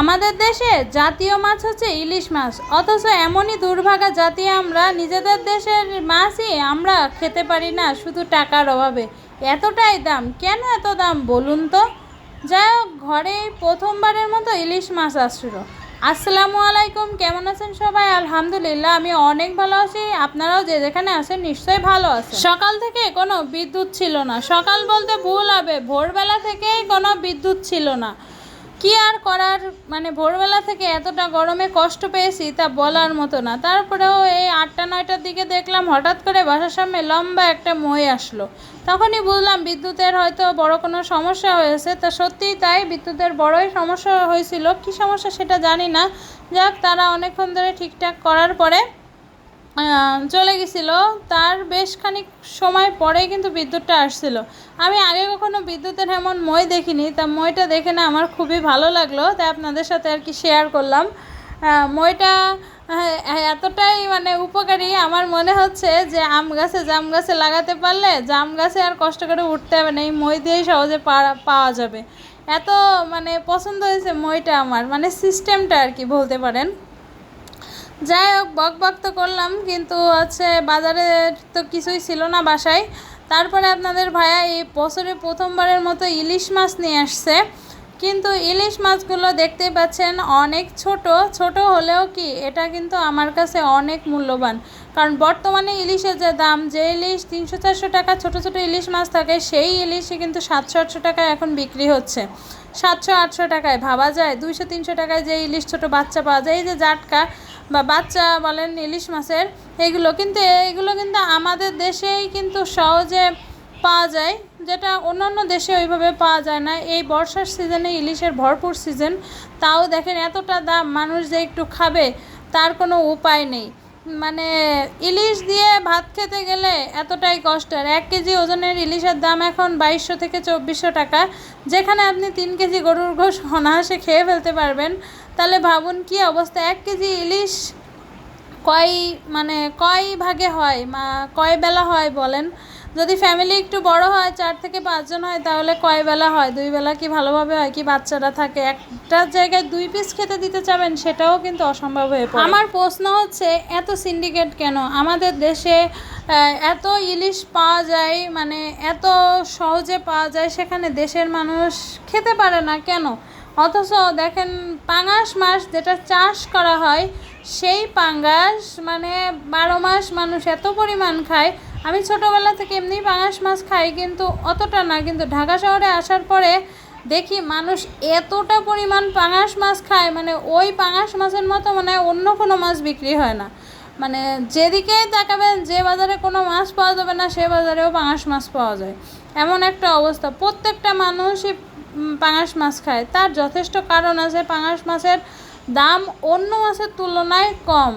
আমাদের দেশে জাতীয় মাছ হচ্ছে ইলিশ মাছ। অথচ এমনই দুর্ভাগা জাতি আমরা, নিজেদের দেশের মাছই আমরা খেতে পারি না শুধু টাকার অভাবে। এতটাই দাম, কেন এত দাম বলুন তো? যাই হোক ঘরে প্রথমবারের মতো ইলিশ মাছ আসছিল আসসালামু আলাইকুম, কেমন আছেন সবাই? আলহামদুলিল্লাহ, আমি অনেক ভালো আছি। আপনারাও যে যেখানে আছেন নিশ্চয়ই ভালো আছেন। সকাল থেকে কোনো বিদ্যুৎ ছিল না। সকাল বলতে ভুল হবে, ভোরবেলা থেকেই কোনো বিদ্যুৎ ছিল না। কি আর করার? মানে ভোরবেলা থেকে এতটা গরমে কষ্ট পেয়েছি তা বলার মতো না। তারপরেও এই আটটা, নয়টার দিকে দেখলাম হঠাৎ করে বাসার সামনে লম্বা একটা মই আসলো। তখনই বুঝলাম বিদ্যুতের হয়তো বড় কোনো সমস্যা হয়েছে। তা সত্যিই তাই, বিদ্যুতের বড়ই সমস্যা হয়েছিল। কী সমস্যা সেটা জানি না। যাক, তারা অনেকক্ষণ ধরে ঠিকঠাক করার পরে চলে গেছিল। তার বেশ খানিক সময় পরেই কিন্তু বিদ্যুৎটা আসছিল। আমি আগে কখনো বিদ্যুতের এমন মই দেখিনি, তা মইটা দেখে না আমার খুবই ভালো লাগল, তাই আপনাদের সাথে আর কি শেয়ার করলাম। মইটা এতটাই মানে উপকারী। আমার মনে হচ্ছে যে আম গাছে জাম গাছে লাগাতে পারলে জাম গাছে আর কষ্ট করে উঠতে হবে না, এই মই দিয়েই সহজে পারা- পাওয়া যাবে। এত মানে পছন্দ হয়েছে মইটা আমার মানে সিস্টেমটা আর কি বলতে পারেন। যাই হোক, বক বক তো করলাম, কিন্তু হচ্ছে বাজারে তো কিছুই ছিল না বাসায়। তারপরে আপনাদের ভাইয়া এই বছরে প্রথমবারের মতো ইলিশ মাছ নিয়ে আসছে। কিন্তু ইলিশ মাছগুলো দেখতেই পাচ্ছেন অনেক ছোট। ছোট হলেও কি, এটা কিন্তু আমার কাছে অনেক মূল্যবান। কারণ বর্তমানে ইলিশের যে দাম, যে ইলিশ তিনশো চারশো টাকা ছোট ছোট ইলিশ মাছ থাকে, সেই ইলিশই কিন্তু সাতশো আটশো টাকায় এখন বিক্রি হচ্ছে। সাতশো আটশো টাকায় ভাবা যায়, দুইশো তিনশো টাকায় যে ইলিশ ছোট বাচ্চা পাওয়া যায়, এই যে জাটকা বা বাচ্চা বলেন ইলিশ মাছের, এগুলো কিন্তু এগুলো কিন্তু আমাদের দেশেই কিন্তু সহজে পাওয়া যায়। যেটা অন্যান্য দেশে ওইভাবে পাওয়া যায় না। এই বর্ষার সিজনে ইলিশের ভরপুর সিজন, তাও দেখেন এতটা দাম, মানুষ যে একটু খাবে, তার কোনো উপায় নেই। মানে ইলিশ দিয়ে ভাত খেতে গেলে এতটাই কষ্টের এক কেজি ওজনের ইলিশের দাম এখন বাইশশো থেকে চব্বিশশো টাকা। যেখানে আপনি তিন কেজি গরুর গোশ অনায়াসে খেয়ে ফেলতে পারবেন। তাহলে ভাবুন কি অবস্থা? এক কেজি ইলিশ কয় মানে কয় ভাগে হয়? মা, কয় বেলা হয় বলেন? যদি ফ্যামিলি একটু বড় হয়, চার থেকে পাঁচজন হয়, তাহলে কয় বেলা হয়? দুই বেলা কি ভালোভাবে হয়? কি বাচ্চারা থাকে? একটা জায়গায় দুই পিস খেতে দিতে চাবেন, সেটাও কিন্তু অসম্ভব হয়ে পড়ে। আমার প্রশ্ন হচ্ছে, এত সিন্ডিকেট কেন? আমাদের দেশে এত ইলিশ পাওয়া যায় মানে এত সহজে পাওয়া যায়, সেখানে দেশের মানুষ খেতে পারে না, কেন? অথচ দেখেন পাঙাশ মাছ যেটা চাষ করা হয়, সেই পাঙ্গাস মানে বারো মাস মানুষ এত পরিমাণ খায়। আমি ছোটোবেলা থেকে এমনি পাঙাশ মাছ খাই, কিন্তু অতটা না। কিন্তু ঢাকা শহরে আসার পরে দেখি মানুষ এতটা পরিমাণ পাঙাশ মাছ খায় মানে ওই পাঙাশ মাছের মতো মানে অন্য কোনো মাছ বিক্রি হয় না। মানে যেদিকেই তাকাবেন, যে বাজারে কোনো মাছ পাওয়া যাবে না, সে বাজারেও পাঙাশ মাছ পাওয়া যায়। এমন একটা অবস্থা। প্রত্যেকটা মানুষই পাঙাশ মাছ খায়। তার যথেষ্ট কারণ আছে, পাঙাশ মাছের দাম অন্য মাছের তুলনায় কম।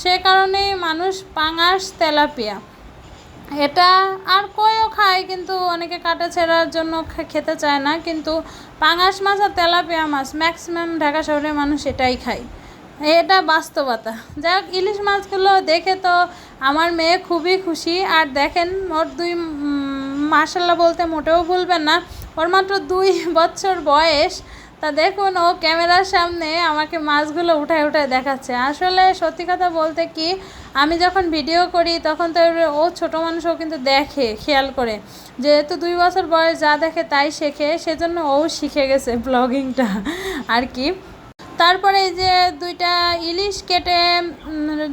সে কারণেই মানুষ পাঙাশ তেলাপিয়া। এটা আর কয়ও খায়, কিন্তু অনেকে কাটা ছেঁড়ার জন্য খেতে চায় না। কিন্তু পাঙাশ মাছ আর তেলাপিয়া মাছ ম্যাক্সিমাম ঢাকা শহরের মানুষ এটাই খায়। এটা বাস্তবতা। যাই হোক, ইলিশ মাছগুলো দেখে তো আমার মেয়ে খুবই খুশি। আর দেখেন ওর দুই মার্শাল্লাহ বলতে মোটেও ভুলবেন না। ওর মাত্র দুই বছর বয়স। তা দেখুন, ও ক্যামেরার সামনে আমাকে মাছগুলো উঠায় উঠায় দেখাচ্ছে। আসলে সত্যি কথা বলতে কি, আমি যখন ভিডিও করি, তখন তো ও ছোটো মানুষও কিন্তু দেখে, খেয়াল করে। যেহেতু দুই বছর বয়স, যা দেখে তাই শেখে, সেজন্য ও শিখে গেছে ব্লগিংটা আর কি তারপরে এই যে দুইটা ইলিশ কেটে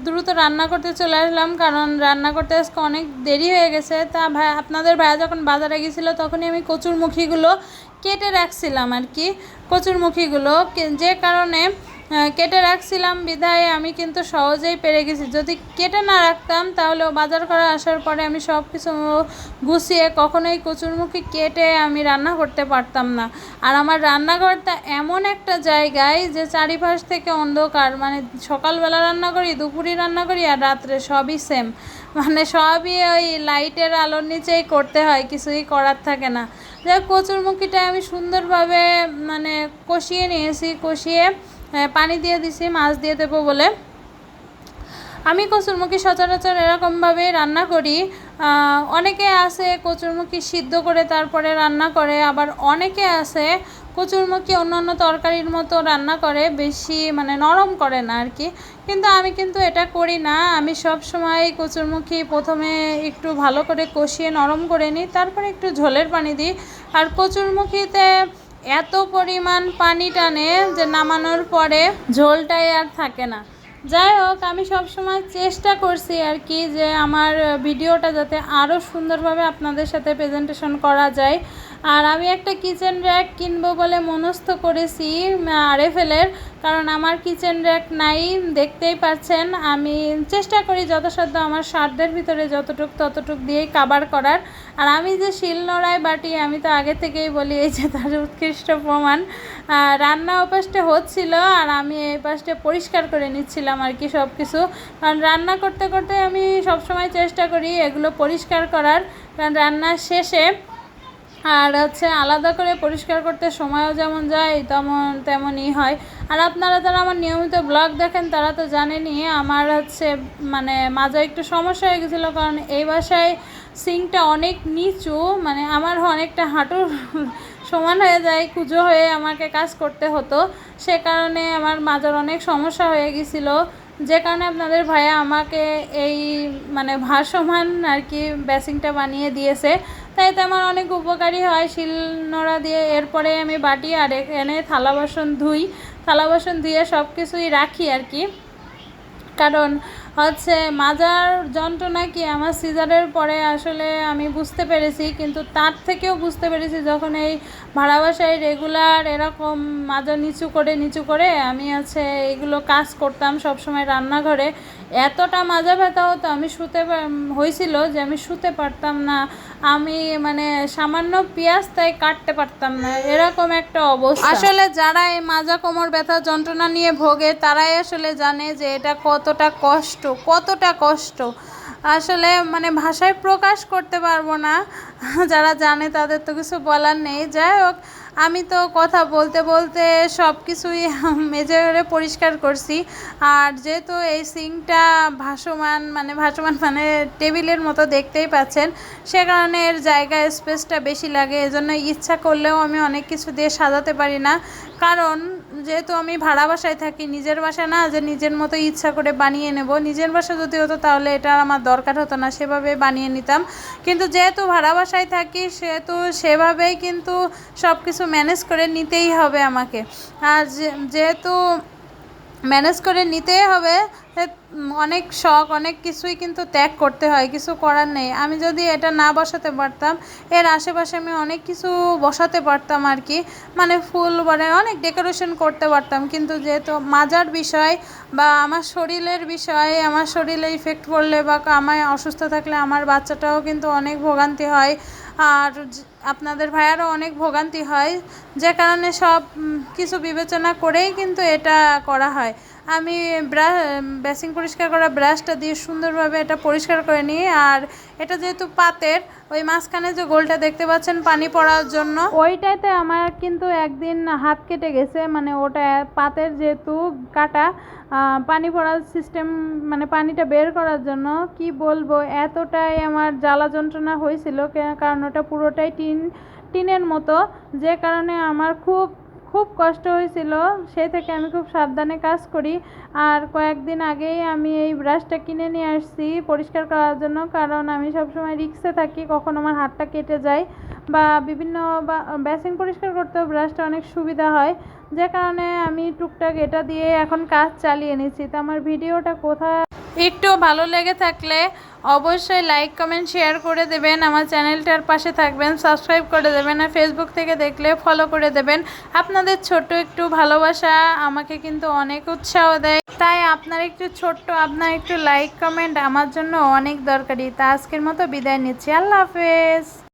দ্রুত রান্না করতে চলে আসলাম, কারণ রান্না করতে আজকে অনেক দেরি হয়ে গেছে। তা ভাই, আপনাদের ভাইয়া যখন বাজারে গেছিল, তখনই আমি কচুরমুখীগুলো কেটে রাখছিলাম আর কি। কচুরমুখীগুলো যে কারণে কেটে রাখছিলাম বিধায় আমি কিন্তু সহজেই পেরে গেছি। যদি কেটে না রাখতাম, তাহলে বাজার করে আসার পরে আমি সব কিছু গুছিয়ে কখনোই কচুরমুখী কেটে আমি রান্না করতে পারতাম না। আর আমার রান্নাঘরটা এমন একটা জায়গায় যে চারিপাশ থেকে অন্ধকার মানে সকালবেলা রান্না করি, দুপুরে রান্না করি আর রাত্রে সবই সেম মানে সবই ওই লাইটের আলোর নিচেই করতে হয়, কিছুই করার থাকে না। যাই কচুরমুখীটা আমি সুন্দরভাবে মানে কষিয়ে নিয়েছি, কষিয়ে আহ, পানি দিয়ে দিছি মাছ দিয়ে দেবো বলে। আমি কচুরমুখী সচরাচর এরকমভাবেই রান্না করি। অনেকে আছে কচুরমুখী সিদ্ধ করে তারপরে রান্না করে আবার অনেকে আছে কচুরমুখী অন্যান্য তরকারির মতো রান্না করে বেশি মানে নরম করে না আর কি। কিন্তু আমি কিন্তু এটা করি না। আমি সব সময় কচুরমুখী প্রথমে একটু ভালো করে কষিয়ে নরম করে নিই তারপরে একটু ঝোলের পানি দিই। আর কচুরমুখীতে এত পরিমাণ পানি টানে যে নামানোর পরে ঝোলটাই আর থাকে না। যাই হোক, আমি সবসময় চেষ্টা করছি আর কি যে আমার ভিডিওটা যাতে আরও সুন্দরভাবে আপনাদের সাথে প্রেজেন্টেশন করা যায়। আর আমি একটা কিচেন র্যাক কিনবো বলে মনস্থ করেছি আরএফএলের, কারণ আমার কিচেন র্যাক নাই, দেখতেই পাচ্ছেন আমি চেষ্টা করি যথাসাধ্য আমার সাধ্যের ভিতরে যতটুক ততটুক দিয়েই কাবার করার। আর আমি যে শিলনোড়ায় বাটি, আমি তো আগে থেকেই বলি, এই যে তার উৎকৃষ্ট প্রমাণ রান্না ওপাশটা হচ্ছিল, আর আমি এই পাশটা পরিষ্কার করে নিচ্ছিলাম আর কি সব কিছু কারণ রান্না করতে করতে আমি সবসময় চেষ্টা করি এগুলো পরিষ্কার করার, কারণ রান্নার শেষে আর হচ্ছে আলাদা করে পরিষ্কার করতে সময়ও যেমন যায়, তেমন, তেমনই হয়। আর আপনারা যারা আমার নিয়মিত ব্লগ দেখেন, তারা তো জানেনই আমার হচ্ছে মানে মাঝে একটু সমস্যা হয়ে গেছিল, কারণ এই বাসায় সিংটা অনেক নিচু মানে আমার অনেকটা হাঁটুর সমান হয়ে যায়, কুজো হয়ে আমাকে কাজ করতে হতো। সে কারণে আমার মাজার অনেক সমস্যা হয়ে গেছিল। যে কারণে আপনাদের ভাইয়া আমাকে এই মানে ভাসমান আর কি বেসিংটা বানিয়ে দিয়েছে। তাই তো আমার অনেক উপকারী হয় শিল নোড়া দিয়ে। এরপরে আমি বাটি আর এনে থালা বাসন ধুই। থালা বাসন ধুয়ে সব কিছুই রাখি আর কি। কারণ হচ্ছে মাজার যন্ত্রণা কি আমার সিজারের পরে আসলে আমি বুঝতে পেরেছি, কিন্তু তার থেকেও বুঝতে পেরেছি যখন এই ভাড়া বাসায় রেগুলার এরকম মাজা নিচু করে নিচু করে আমি হচ্ছে এগুলো কাজ করতাম সবসময় রান্নাঘরে। এতটা মাজা ব্যথা হতো, আমি শুতে হয়েছিল যে আমি শুতে পারতাম না। আমি মানে সামান্য পেঁয়াজ তাই কাটতে পারতাম না। এরকম একটা অবস্থা। আসলে যারা এই মাজা কোমর ব্যথা যন্ত্রণা নিয়ে ভোগে, তারাই আসলে জানে যে এটা কতটা কষ্ট কতটা কষ্ট। আসলে মানে ভাষায় প্রকাশ করতে পারব না। যারা জানে তাদের তো কিছু বলার নেই। যাই হোক আমি তো কথা বলতে বলতে সব কিছুই মেজে করে পরিষ্কার করছি। আর যেহেতু এই সিংটা ভাসমান মানে ভাসমান মানে টেবিলের মতো দেখতেই পাচ্ছেন, সে কারণে এর জায়গা স্পেসটা বেশি লাগে। এজন্য ইচ্ছা করলেও আমি অনেক কিছু দিয়ে সাজাতে পারি না। কারণ যেহেতু আমি ভাড়া বাসায় থাকি, নিজের বাসা না, যে নিজের মতো ইচ্ছা করে বানিয়ে নেব। নিজের বাসা যদি হতো তাহলে এটা আমার দরকার হতো না, সেভাবে বানিয়ে নিতাম। কিন্তু যেহেতু ভাড়া বাসায় থাকি, সেহেতু সেভাবেই কিন্তু সব কিছু ম্যানেজ করে নিতেই হবে আমাকে। আর যেহেতু ম্যানেজ করে নিতেই হবে অনেক শখ, অনেক কিছুই কিন্তু ত্যাগ করতে হয়, কিছু করার নেই। আমি যদি এটা না বসাতে পারতাম, এর আশেপাশে আমি অনেক কিছু বসাতে পারতাম আর কি। মানে ফুল মানে অনেক ডেকোরেশন করতে পারতাম, কিন্তু যেহেতু মাজার বিষয় বা আমার শরীরের বিষয়ে, আমার শরীরে ইফেক্ট পড়লে বা আমায় অসুস্থ থাকলে আমার বাচ্চাটাও কিন্তু অনেক ভোগান্তি হয়। আর আপনাদের ভাইয়ারও অনেক ভোগান্তি হয়। যে কারণে সব কিছু বিবেচনা করেই কিন্তু এটা করা হয়। আমি ব্রা বেসিং পরিষ্কার করা ব্রাশটা দিয়ে সুন্দরভাবে এটা পরিষ্কার করে নিই। আর এটা যেহেতু পাতের, ওই মাঝখানে যে গোলটা দেখতে পাচ্ছেন পানি পড়ার জন্য, ওইটাতে আমার কিন্তু একদিন হাত কেটে গেছে। মানে ওটা পাতের যেহেতু কাটা পানি পড়ার সিস্টেম মানে পানিটা বের করার জন্য কি বলব, এতটাই আমার জ্বালা যন্ত্রণা হয়েছিল। কারণ ওটা পুরোটাই টিন টিনের মতো, যে কারণে আমার খুব খুব কষ্ট হয়েছিল, সেই থেকে আমি খুব সাবধানে কাজ করি। আর কয়েকদিন আগেই আমি এই ব্রাশটা কিনে নিয়ে আসছি পরিষ্কার করার জন্য, কারণ আমি সবসময় রিক্সে থাকি, কখন আমার হাতটা কেটে যায়। বা বিভিন্ন, বা বেসিন পরিষ্কার করতেও ব্রাশটা অনেক সুবিধা হয়। যে কারণে আমি টুকটাক এটা দিয়ে এখন কাজ চালিয়ে নিচ্ছি তো আমার ভিডিওটা কোথায়? একটু ভালো লেগে থাকলে অবশ্যই লাইক কমেন্ট শেয়ার করে দেবেন। আমার চ্যানেলটার পাশে থাকবেন সাবস্ক্রাইব করে দেবেন আর ফেসবুক থেকে দেখলে ফলো করে দেবেন। আপনাদের ছোট একটু ভালোবাসা আমাকে কিন্তু অনেক উৎসাহ দেয়। তাই আপনার একটু ছোট্ট, আপনার একটু লাইক কমেন্ট আমার জন্য অনেক দরকারি। তা আজকের মতো বিদায় নিচ্ছি। আল্লাহ হাফেজ।